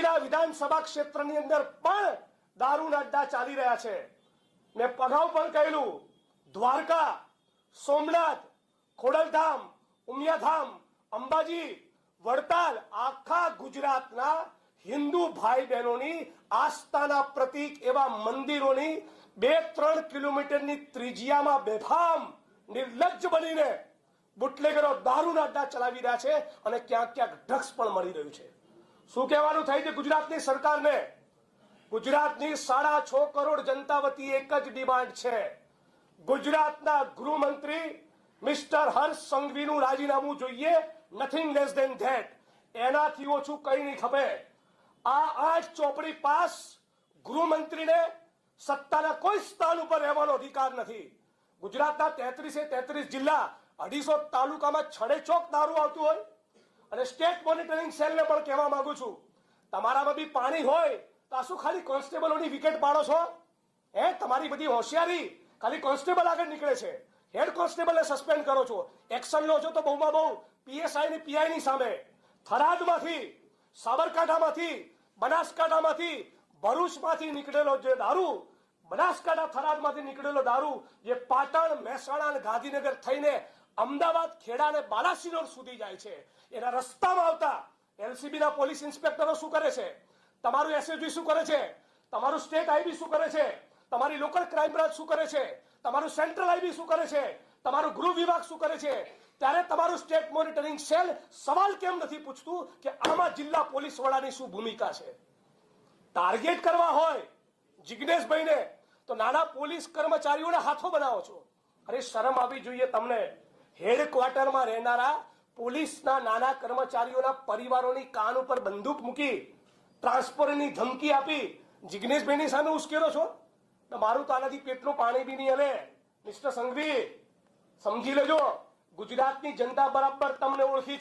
વિધાનસભા ક્ષેત્રની અંદર પણ દારૂના અડ્ડા ચાલી રહ્યા છે. મેં અગાઉ પણ કહેલું, દ્વારકા, સોમનાથ, ખોડલધામ, ઉમિયાધામ, અંબાજી, વડતાલ, આખા ગુજરાતના હિન્દુ ભાઈ બહેનોની આસ્થાના પ્રતીક એવા મંદિરોની બે ત્રણ કિલોમીટરની ત્રિજ્યામાં બેફામ નિર્લજ્જ બનીને બુટલેગરો દારૂના અડ્ડા ચલાવી રહ્યા છે અને ક્યાંક ક્યાંક ડ્રગ્સ પણ મળી રહ્યું છે. શું કહેવાનું થાય છે? ગુજરાતની સરકારને? ગુજરાતની સાડા છ કરોડ જનતા વતી એક જ ડિમાન્ડ છે. ગુજરાતના ગૃહમંત્રી મિસ્ટર હર્ષ સંઘવીનું રાજીનામું જોઈએ. નથિંગ લેસ દેન ધેટ એનાથી ઓછું કઈ નહીં ખપે. આ આઠ ચોપડી પાસ ગૃહમંત્રીને સત્તાના કોઈ સ્થાન ઉપર રહેવાનો અધિકાર નથી. ગુજરાતના તેત્રીસે તેત્રીસ જિલ્લા અઢીસો તાલુકામાં છડે ચોક દારૂ આવતું હોય. અને સ્ટેટ મોનિટરિંગ સેલને પણ કહેવા માંગુ છું. તમારામાં બી પાણી હોય તો આ શું ખાલી કોન્સ્ટેબલોની વિકેટ પાડો છો? હે, તમારી બધી હોશિયારી ખાલી કોન્સ્ટેબલ આગળ નીકળે છે. હેડ કોન્સ્ટેબલને સસ્પેન્ડ કરો છો. એક્શન લો છો તો બહુમાં બહુ પીએસઆઈ ની પીઆઈ ની સામે. થરાદમાંથી, સાબરકાંઠામાંથી, બનાસકાંઠામાંથી, ભરૂચમાંથી નીકળેલો જે દારૂ, બનાસકાંઠા થરાદમાંથી નીકળેલો દારૂ જે પાટણ, મહેસાણા અને ગાંધીનગર થઈને અમદાવાદ ખેડા અને બાલાસિનોર સુધી જાય છે. એના રસ્તામાં આવતા એલસીબી ના પોલીસ ઇન્સ્પેક્ટરો શું કરે છે? તમારું એસએસજી શું કરે છે? તમારું સ્ટેટ આઈબી શું કરે છે? તમારી લોકલ ક્રાઇમ બ્રાન્ચ શું કરે છે? તમારું સેન્ટ્રલ આઈબી શું કરે છે? તમારું ગૃહ વિભાગ શું કરે છે? ત્યારે તમારું સ્ટેટ મોનિટરિંગ સેલ સવાલ કેમ નથી પૂછતું કે આમાં જિલ્લા પોલીસ વડાની શું ભૂમિકા છે? ટાર્ગેટ કરવા હોય જિગ્નેશભાઈને, તો નાના પોલીસ કર્મચારીઓને હાથો બનાવો છો. અરે શરમ આવી જોઈએ તમને. હેડક્વાર્ટરમાં રહેનારા પોલીસના નાના કર્મચારીઓના પરિવારોની કાન ઉપર બંદૂક મૂકી ટ્રાન્સફરની ધમકી આપી. જિજ્ઞેશભાઈની સામે ઉશ્કેરો છો? તો મારું તો આનાથી પેટનું પાણી બી નહીં હલે. મિસ્ટર સંઘવી, સમજી લેજો. ગુજરાતની જનતા બરાબર તમને ઓળખી